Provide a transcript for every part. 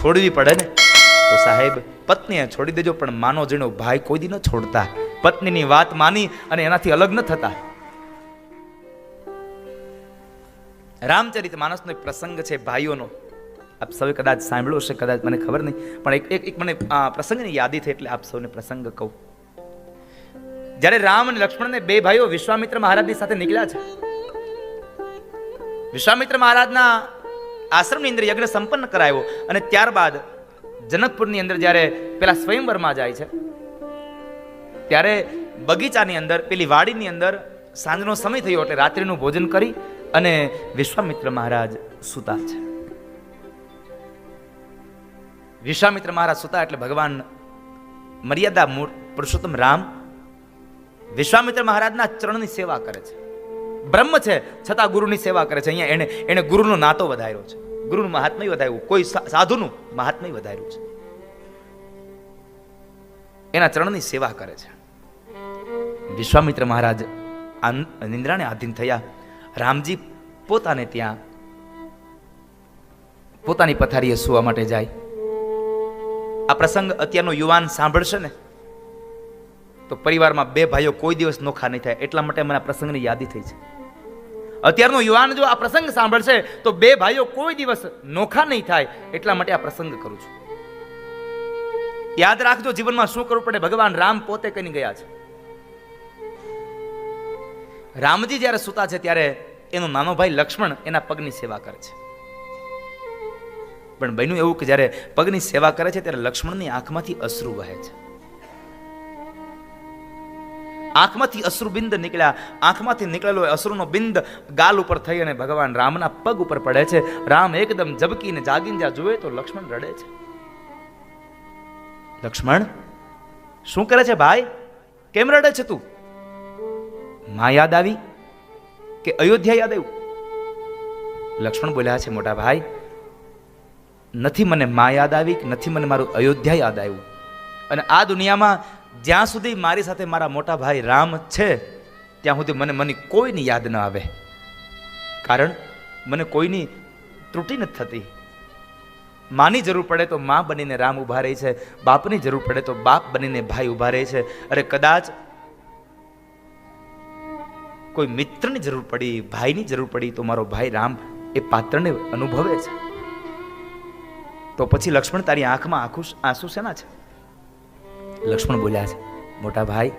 છોડવી પડે ને? તો સાહેબ, પત્નીએ છોડી દેજો, પણ માનો જેનો ભાઈ કોઈ દી ન છોડતા. પત્નીની વાત માની અને એનાથી અલગ ન થતા. રામચરિત માનસનો એક પ્રસંગ છે ભાઈઓનો. આપ સૌએ કદાચ સાંભળ્યો હશે, કદાચ મને ખબર નહીં, પણ એક એક મને પ્રસંગની યાદી થઈ એટલે આપ સૌને પ્રસંગ કહું. જ્યારે રામ અને લક્ષ્મણને બે ભાઈઓ વિશ્વામિત્ર મહારાજની સાથે નીકળ્યા છે, વિશ્વામિત્ર મહારાજના આશ્રમની અંદર યજ્ઞ સંપન્ન કરાયો અને ત્યારબાદ જનકપુરની અંદર જ્યારે પેલા સ્વયંવરમાં જાય છે, ત્યારે બગીચાની અંદર, પેલી વાડીની અંદર સાંજનો સમય થયો એટલે રાત્રિનું ભોજન કરી અને વિશ્વામિત્ર મહારાજ સુતા છે. વિશ્વામિત્ર મહારાજ સુતા એટલે ભગવાન મર્યાદા મૂળ પુરુષોત્તમ રામ વિશ્વામિત્ર મહારાજના ચરણની સેવા કરે છે. બ્રહ્મ છે, છતાં ગુરુની સેવા કરે છે. અહીંયા એને એને ગુરુનો નાતો વધાર્યો છે. ગુરુનું મહાત્મય વધાર્યું. કોઈ સાધુનું મહાત્મય વધાર્યું છે. એના ચરણની સેવા કરે છે. વિશ્વામિત્ર મહારાજ નિંદ્રાને આધીન થયા. રામજી પોતાને ત્યાં, પોતાની પથારીએ સુવા માટે જાય. આ પ્રસંગ અત્યારનો યુવાન સાંભળશે ને? તો પરિવારમાં બે ભાઈઓ કોઈ દિવસ નોખા નહીં થાય. એટલા માટે મને આ પ્રસંગની યાદી થઈ છે. અત્યારનો યુવાન જો આ પ્રસંગ સાંભળશે, તો બે ભાઈઓ કોઈ દિવસ નોખા નહીં થાય. એટલા માટે આ પ્રસંગ કરું છું. યાદ રાખજો, જીવનમાં શું કરવું પડે? ભગવાન રામ પોતે કહીને ગયા છે. રામજી જ્યારે સૂતા છે, ત્યારે એનો નાનો ભાઈ લક્ષ્મણ એના પગની સેવા કરે છે. પણ બન્યું એવું કે જ્યારે પગની સેવા કરે છે, ત્યારે લક્ષ્મણની આંખમાંથી અશ્રુ વહે છે. આંખમાંથી અશ્રુબિંદ નીકળ્યા. આંખમાંથી નીકળેલો અશ્રુનો બિંદ ગાલ ઉપર થઈ અને ભગવાન રામના પગ ઉપર પડે છે. રામ એકદમ ઝબકીને જાગીને જ્યાં જુએ તો લક્ષ્મણ રડે છે. લક્ષ્મણ, શું કરે છે ભાઈ? કેમ રડે છે તું? માં યાદ આવી કે અયોધ્યા યાદ આવ્યું? લક્ષ્મણ બોલ્યા છે, મોટા ભાઈ, નથી મને માં યાદ આવી કે નથી મને મારું અયોધ્યા યાદ આવ્યું? અને આ દુનિયામાં જ્યાં સુધી મારી સાથે મારા મોટા ભાઈ રામ છે, ત્યાં સુધી મને મને કોઈની યાદ ન આવે. કારણ મને કોઈની ત્રુટિ નથી થતી. માની જરૂર પડે તો મા બનીને રામ ઊભા રહે છે, બાપની જરૂર પડે તો બાપ બનીને ભાઈ ઊભા રહે છે. અરે કદાચ કોઈ મિત્રની જરૂર પડી, ભાઈની જરૂર પડી, તો મારો ભાઈ રામ એ પાત્રને અનુભવે છે. તો પછી લક્ષ્મણ તારી આંખમાં આંખું આંસુ શેના છે? લક્ષ્મણ બોલ્યા છે, મોટા ભાઈ,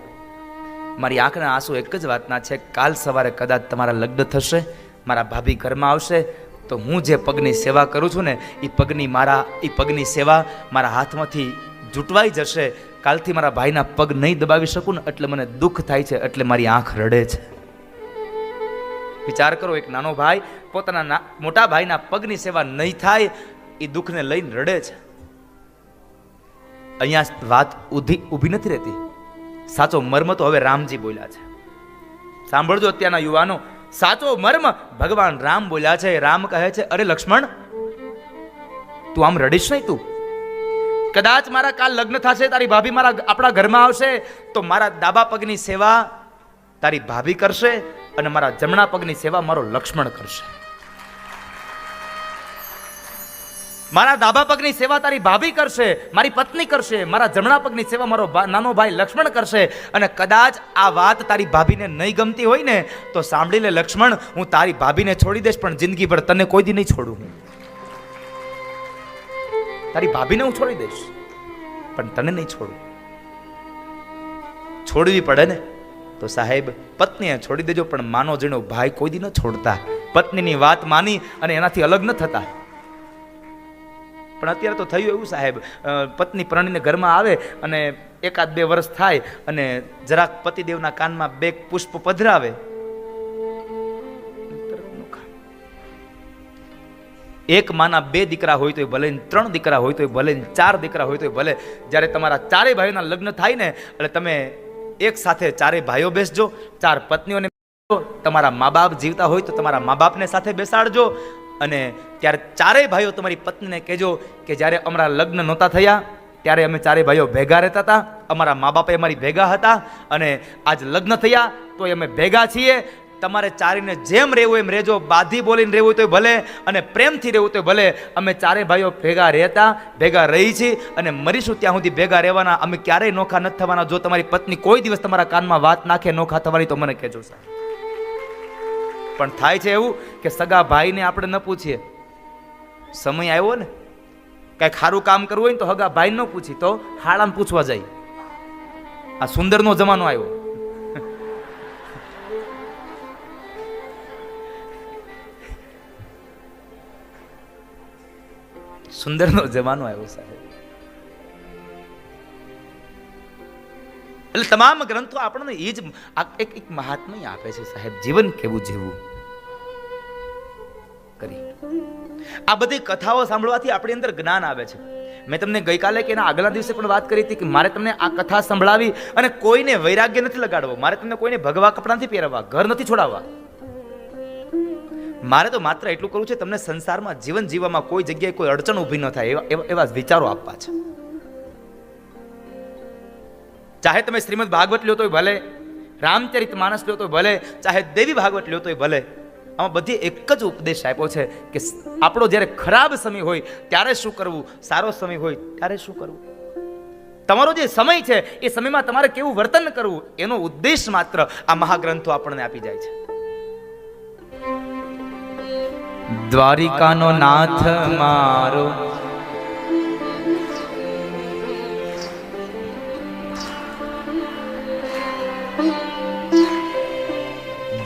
મારી આંખના આંસુ એક જ વાતના છે, કાલ સવારે કદાચ તમારા લગ્ન થશે, મારા ભાભી ઘરમાં આવશે, તો હું જે પગની સેવા કરું છું ને એ પગની મારા એ પગની સેવા મારા હાથમાંથી જૂટવાઈ જશે, કાલથી મારા ભાઈના પગ નહીં દબાવી શકું ને, એટલે મને દુઃખ થાય છે, એટલે મારી આંખ રડે છે. વિચાર કરો, એક નાનો ભાઈ પોતાના મોટા ભાઈના પગની સેવા નહીં થાય એ દુઃખને લઈને રડે છે. અહીંયા વાત ઉધી, ઊભી નથી રહેતી. સાચો મર્મ તો હવે રામજી બોલ્યા છે. સાંભળજો અત્યારના યુવાનો, સાચો મર્મ ભગવાન રામ બોલ્યા છે, રામ કહે છે, અરે લક્ષ્મણ, તું આમ રડીશ નહીં તું? કદાચ મારા કાલ લગ્ન થશે, તારી ભાભી મારા આપણા ઘરમાં આવશે, તો મારા ડાબા પગની સેવા તારી ભાભી કરશે અને મારા જમણા પગની સેવા મારો લક્ષ્મણ કરશે. મારા ડાબા પગની સેવા તારી ભાભી કરશે, મારી પત્ની કરશે, મારા જમણા પગની સેવા મારો નાનો ભાઈ લક્ષ્મણ કરશે. અને કદાચ આ વાત તારી ભાભીને નહીં ગમતી હોય ને, તો સાંભળી લે લક્ષ્મણ, હું તારી ભાભીને છોડી દઈશ, પણ જિંદગીભર તને કોઈ દી નહીં છોડું હું. તારી ભાભીને હું છોડી દઈશ, પણ તને નહીં છોડું. છોડવી પડે ને, તો સાહેબ, પત્નીએ છોડી દેજો, પણ માનો જેનો ભાઈ કોઈ દી ન છોડતા. પત્નીની વાત માની અને એનાથી અલગ ન થતા. પણ અત્યારે તો થયું એવું સાહેબ. પત્ની પ્રણીને ઘરમાં આવે અને એકાદ બે વર્ષ થાય અને જરાક પતિદેવના કાનમાં બે પુષ્પ પધરાવે. એક માના બે દીકરા હોય તો ભલે ત્રણ દીકરા હોય તો ભલે ચાર દીકરા હોય તો ભલે. જ્યારે તમારા ચારેય ભાઈઓના લગ્ન થાય ને, એટલે તમે એક સાથે ચારેય ભાઈઓ બેસજો, ચાર પત્નીઓને તમારા મા બાપ જીવતા હોય તો તમારા મા બાપને સાથે બેસાડજો. અને ત્યારે ચારેય ભાઈઓ તમારી પત્નીને કહેજો કે જ્યારે અમારા લગ્ન નહોતા થયા, ત્યારે અમે ચારેય ભાઈઓ ભેગા રહેતા હતા. અમારા મા બાપે અમારી ભેગા હતા અને આજ લગ્ન થયા તો અમે ભેગા છીએ. તમારે ચારીને જેમ રહેવું એમ રહેજો, બાધી બોલીને રહેવું તોય ભલે અને પ્રેમથી રહેવું તોય ભલે. અમે ચારે ભાઈઓ ભેગા રહેતા, ભેગા રહી છીએ અને મરીશું ત્યાં સુધી ભેગા રહેવાના. અમે ક્યારેય નોખા નથી થવાના. જો તમારી પત્ની કોઈ દિવસ તમારા કાનમાં વાત નાખે નોખા થવાની તો મને કહેજો, સાહેબ. પણ થાય છે એવું કે સગા ભાઈને આપણે ન પૂછીએ. સમય આવ્યો ને કાંઈ ખારું કામ કરવું હોય ને તો હગા ભાઈ ન પૂછી, તો હાળાને પૂછવા જાય. આ સુંદરનો જમાનો આવ્યો. સુંદરનો જમાનો આવ્યો સાહેબ. એટલે તમામ ગ્રંથો આપણને એ જ એક એક મહાત્મય આપે છે સાહેબ. જીવન કેવું જીવવું? આ બધી કથાઓ સાંભળવાથી આપણી અંદર જ્ઞાન આવે છે. મેં તમને ગઈકાલે કે એના આગલા દિવસે પણ વાત કરી હતી કે મારે તમને આ કથા સંભળાવી અને કોઈને વૈરાગ્ય નથી લગાડવો. મારે તમને કોઈને ભગવા કપડાં નથી પહેરવા, ઘર નથી છોડાવવા. મારે તો માત્ર એટલું કરવું છે, તમને સંસારમાં જીવન જીવવામાં કોઈ જગ્યાએ કોઈ અડચણ ઊભી ન થાય, એવા એવા વિચારો આપવા છે. ચાહે તમે શ્રીમદ ભાગવત લ્યો તોય ભલે, રામચરિત માનસ લ્યો તોય ભલે, ચાહે દેવી ભાગવત લ્યો તોય ભલે આમાં બધી એક જ ઉપદેશ આપ્યો છે કે આપણો જ્યારે ખરાબ સમય હોય, ત્યારે શું કરવું? સારો સમય હોય, ત્યારે શું કરવું? તમારો જે સમય છે, એ સમયમાં તમારે કેવું વર્તન કરવું? એનો ઉદ્દેશ માત્ર આ મહાગ્રંથો આપણને આપી જાય છે. દ્વારિકાનો નાથ મારો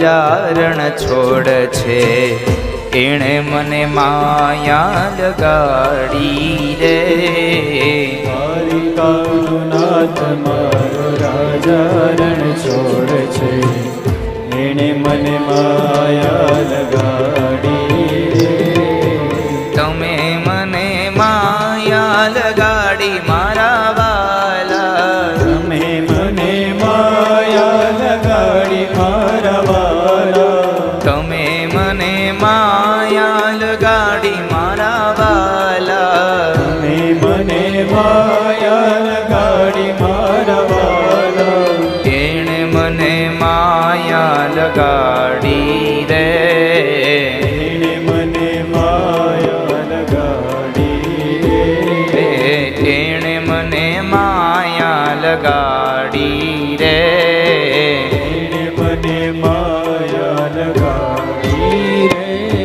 રાજા છોડ છે. એણે મને માયા લગાડી રે. દ્વારિકાનો નાથ મારો રાજા છોડ છે. એણે મને માયા લગાડી લગાડી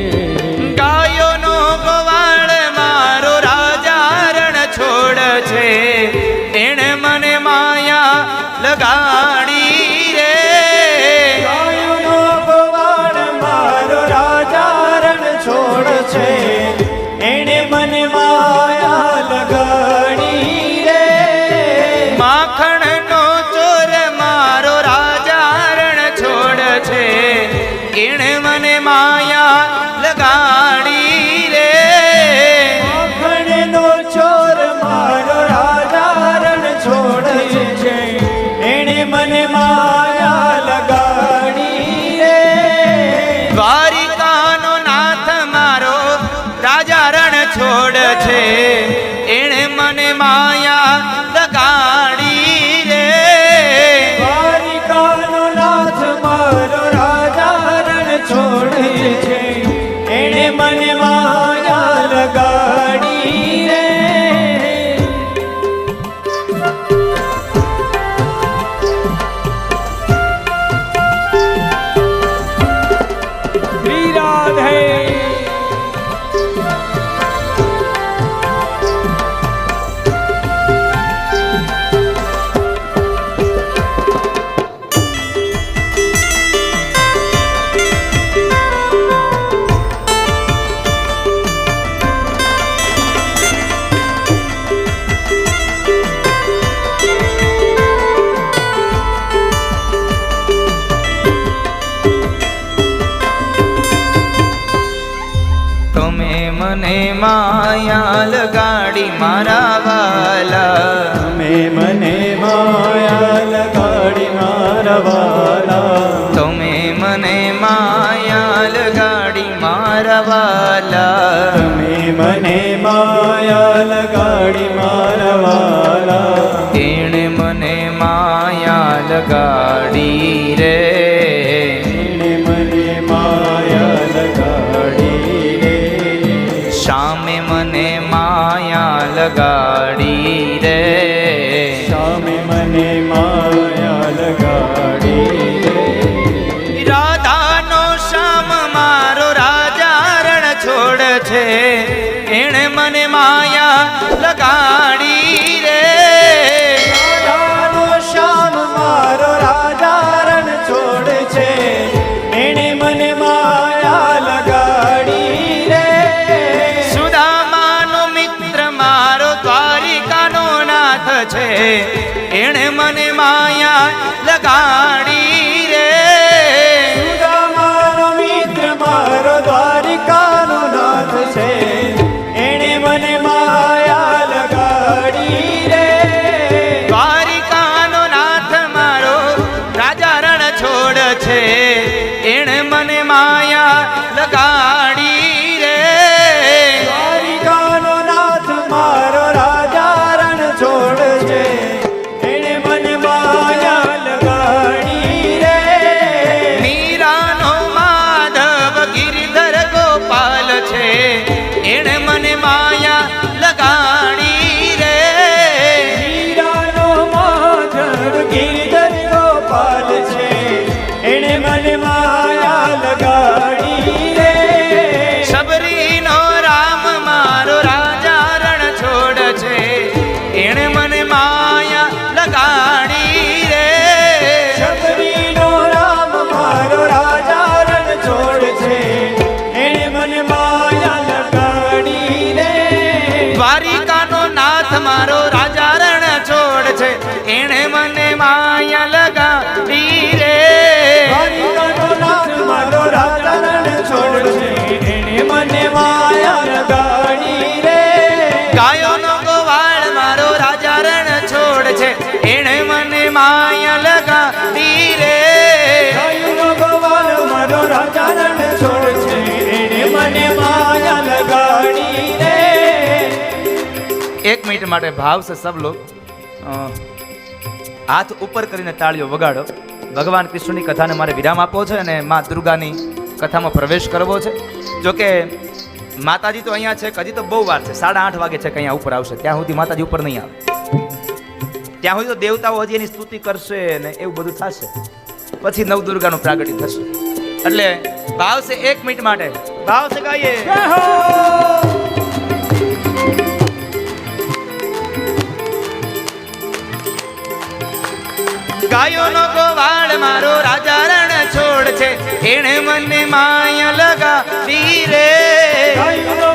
મને માયા માયા લગાડી મારા વાલા. તમે મને માયા લગાડી મારા વાલા. તમે મને માયા લગાડી મારા વાલા. તમે મને માયા લગાડી મારા વાલા. તેણે મને માયા લગાડી રે. લગાડી રે. સામે મને માયા લગાડી રે. રાધાનો શ્યામ મારો રાજા રણ છોડ છે. એણે મને માયા લગાડી રે. માટે ભાવશે સબ લોક હાથ ઉપર કરીને તાળીઓ વગાડો. ભગવાન કૃષ્ણની કથાને મારે વિરામ આપવો છે અને મા દુર્ગાની કથામાં પ્રવેશ કરવો છે. જોકે માતાજી તો અહીંયા છે, હજી તો બહુ વાર છે. સાડા આઠ વાગે છે કે અહીંયા ઉપર આવશે. ત્યાં સુધી માતાજી ઉપર નહીં આવે. ત્યાં સુધી તો દેવતાઓ હજી એની સ્તુતિ કરશે ને એવું બધું થશે. પછી નવ દુર્ગાનું પ્રાગટ્ય થશે. એટલે ભાવશે એક મિનિટ માટે. ભાવશે ગાઈએ. ગાયોનો ગોવાળ મારો રાજા રણ છોડ છે. એણે મને માય લગા રે. ગાયનો